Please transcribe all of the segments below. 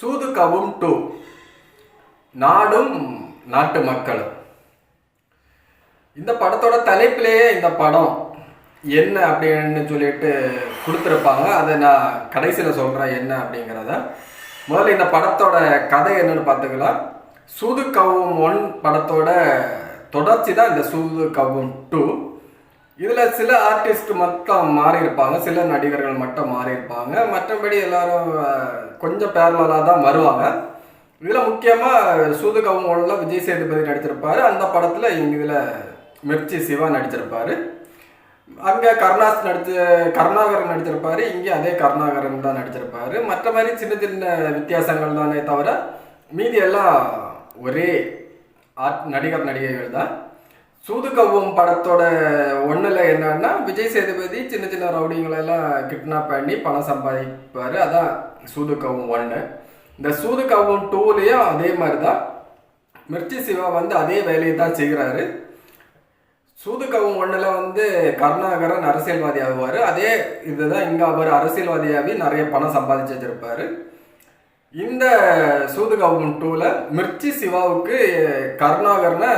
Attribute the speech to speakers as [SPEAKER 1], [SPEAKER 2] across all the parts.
[SPEAKER 1] சூதுகவும் two. நாடும் நாட்டு மக்களும். இந்த படத்தோட தலைப்பிலேயே இந்த படம் என்ன அப்படின்னு சொல்லிட்டு கொடுத்துருப்பாங்க. அதை நான் கடைசியில் சொல்கிறேன் என்ன அப்படிங்கிறத. முதல்ல இந்த படத்தோட கதை என்னன்னு பார்த்துக்கலாம். சூது கவும் ஒன் படத்தோட தொடர்ச்சி தான் இந்த சூது கவும் டூ. இதில் சில ஆர்டிஸ்ட் மட்டும் மாறி இருப்பாங்க சில நடிகர்கள் மட்டும் மாறி இருப்பாங்க மற்றபடி எல்லாரும் கொஞ்சம் பேரலாக தான் வருவாங்க. இதில் முக்கியமாக சூது ஒன்றில் விஜய் சேதுபதி நடிச்சிருப்பாரு. அந்த படத்தில் இங்கே இதில் மிர்ச்சி சிவா நடிச்சிருப்பாரு. அங்கே கருணாஸ் நடிச்ச கருணாகரன் நடிச்சிருப்பாரு. இங்கே அதே கருணாகரன் தான் நடிச்சிருப்பாரு. மற்ற மாதிரி சின்ன சின்ன வித்தியாசங்கள் தானே தவிர மீதி எல்லாம் ஒரே ஆர்ட் நடிகர் நடிகைகள் தான். சூதுகவும் படத்தோட ஒன்றில் என்னன்னா விஜய் சேதுபதி சின்ன சின்ன ரவுடிங்களெல்லாம் கிட்னாப் பண்ணி பணம் சம்பாதிப்பார். அதான் சூதுகவும் ஒன்று இந்த சூது கவ்வும் டூலேயும் அதே மாதிரி தான் மிர்ச்சி சிவா வந்து அதே வேலையை தான் செய்கிறாரு சூது கவ்வும் ஒன்றில் வந்து கருணாகரன் அரசியல்வாதி ஆகுவார். அதே இதுதான் இங்கே அவர் அரசியல்வாதியாகி நிறைய பணம் சம்பாதிச்சு வச்சிருப்பாரு. இந்த சூதுகவும் டூவில் மிர்ச்சி சிவாவுக்கு கருணாகரனை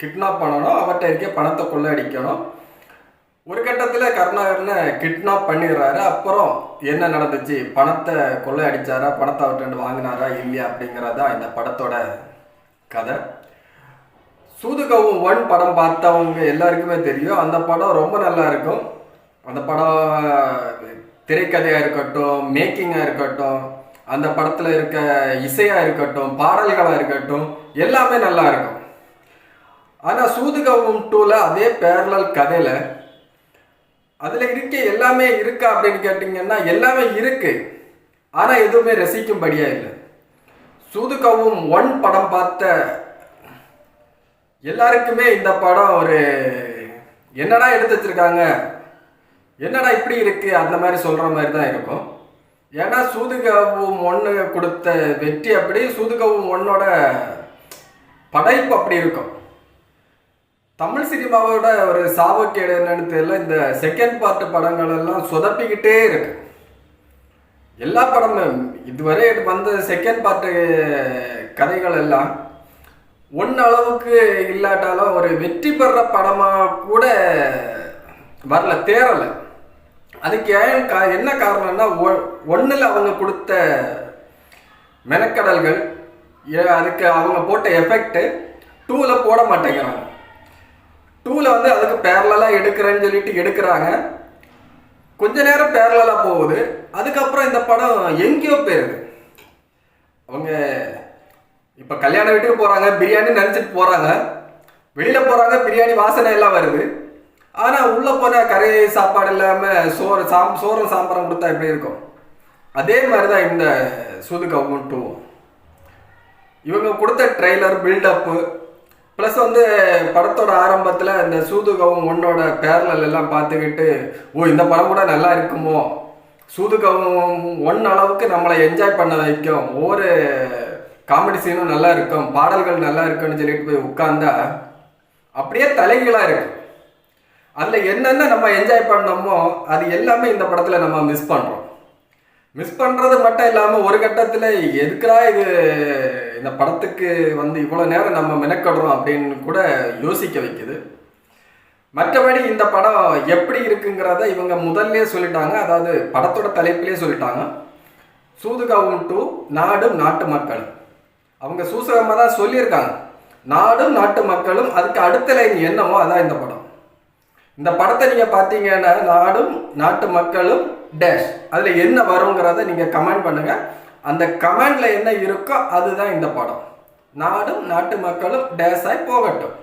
[SPEAKER 1] கிட்னாப் பண்ணணும் அவர்கிட்ட இருக்க பணத்தை கொள்ள அடிக்கணும் ஒரு கட்டத்தில் கருணாகரனை கிட்னாப் பண்ணிடுறாரு. அப்புறம் என்ன நடந்துச்சு? பணத்தை கொள்ளையடிச்சாரா? பணத்தை அவர்கிட்ட வாங்கினாரா? இல்லையா? அப்படிங்கிறதா இந்த படத்தோட கதை. சூதுகவும் ஒன் படம் பார்த்தவங்க எல்லாருக்குமே தெரியும். அந்த படம் ரொம்ப நல்லா இருக்கும். அந்த படம் திரைக்கதையாக இருக்கட்டும் மேக்கிங்காக இருக்கட்டும் அந்த படத்தில் இருக்க இசையாக இருக்கட்டும் பாடல்களாக இருக்கட்டும் எல்லாமே நல்லா இருக்கும். ஆனால் சூதுகவும் டூவில் அதே பேரலல் கதையில் அதில் இருக்க எல்லாமே இருக்கா அப்படின்னு கேட்டிங்கன்னா எல்லாமே இருக்கு. ஆனால் எதுவுமே ரசிக்கும்படியாக இல்லை. சூதுகவும் ஒன் படம் பார்த்த எல்லாருக்குமே இந்த படம் ஒரு என்னடா எடுத்து வச்சுருக்காங்க? என்னடா இப்படி இருக்கு? அந்த மாதிரி சொல்கிற மாதிரி தான் இருக்கும். ஏன்னா சூதுகவும் ஒன்று கொடுத்த வெற்றி அப்படி சூதுகவும் ஒன்னோட படைப்பு அப்படி இருக்கும். தமிழ் சினிமாவோட ஒரு சாவக்கேடு என்னன்னு தெரியல இந்த செகண்ட் பார்ட் படங்கள் எல்லாம் சொதப்பிக்கிட்டே இருக்கு. எல்லா படமும் இதுவரை வந்த செகண்ட் பார்ட்டு கதைகள் எல்லாம் ஒன் அளவுக்கு இல்லாட்டாலும் ஒரு வெற்றி பெற படமா கூட வரல தேரல அதுக்கு ஏன் கா என்ன காரணம்னா ஒன்றில் அவங்க கொடுத்த மெனக்கடல்கள் அதுக்கு அவங்க போட்ட எஃபெக்ட் டூவில் போட மாட்டேங்கிறாங்க. டூவில் வந்து அதுக்கு பேரலாக எடுக்கிறேன்னு சொல்லிட்டு எடுக்கிறாங்க. கொஞ்ச நேரம் பேரலாக போகுது. அதுக்கப்புறம் இந்த படம் எங்கேயோ போயிருது அவங்க இப்போ கல்யாண வீட்டுக்கு போகிறாங்க பிரியாணி நினச்சிட்டு போகிறாங்க வெளியில் போகிறாங்க பிரியாணி வாசனை எல்லாம் வருது. ஆனால் உள்ளே போனால் கரை சாப்பாடு இல்லாமல் சோறு சாம் சோறும் சாம்பாரம் கொடுத்தா எப்படி இருக்கும்? அதே மாதிரி தான் இந்த சூது கவுன் இவங்க கொடுத்த ட்ரெய்லர் பில்டப்பு ப்ளஸ் வந்து படத்தோட ஆரம்பத்தில் இந்த சூதுகவும் ஒன்னோட பேரலல் எல்லாம் பார்த்துக்கிட்டு ஓ இந்த படம் கூட நல்லா இருக்குமோ? சூதுகவும் ஒன் அளவுக்கு நம்மளை என்ஜாய் பண்ண வைக்கும். ஒவ்வொரு காமெடி சீனும் நல்லா இருக்கும் பாடல்கள் நல்லா இருக்குன்னு சொல்லிட்டு போய் உட்காந்தா அப்படியே தலைகீழாக இருக்கு. அதில் என்னென்ன நம்ம என்ஜாய் பண்ணோமோ அது எல்லாமே இந்த படத்தில் நம்ம மிஸ் பண்ணுறோம் மிஸ் பண்ணுறது மட்டும் இல்லாமல் ஒரு கட்டத்தில் எதுக்குடா இது இந்த படத்துக்கு வந்து இவ்வளோ நேரம் நம்ம மெனக்கடுறோம் அப்படின்னு கூட யோசிக்க வைக்குது. மற்றபடி இந்த படம் எப்படி இருக்குங்கிறத இவங்க முதல்ல சொல்லிட்டாங்க. அதாவது படத்தோட தலைப்பிலே சொல்லிட்டாங்க. சூதுகாவும் டு நாடும் நாட்டு மக்களும். அவங்க சூசகமாக தான் சொல்லியிருக்காங்க. நாடும் நாட்டு மக்களும் அதுக்கு அடுத்த லைன் என்னவோ அதான் இந்த படம். இந்த படத்தை நீங்கள் பார்த்தீங்கன்னா நாடும் நாட்டு மக்களும் டேஷ் அதில் என்ன வருங்கிறத நீங்கள் கமெண்ட் பண்ணுங்கள் அந்த கமெண்டில் என்ன இருக்கோ அதுதான் இந்த படம். நாடும் நாட்டு மக்களும் டேஷாய் போகட்டும்.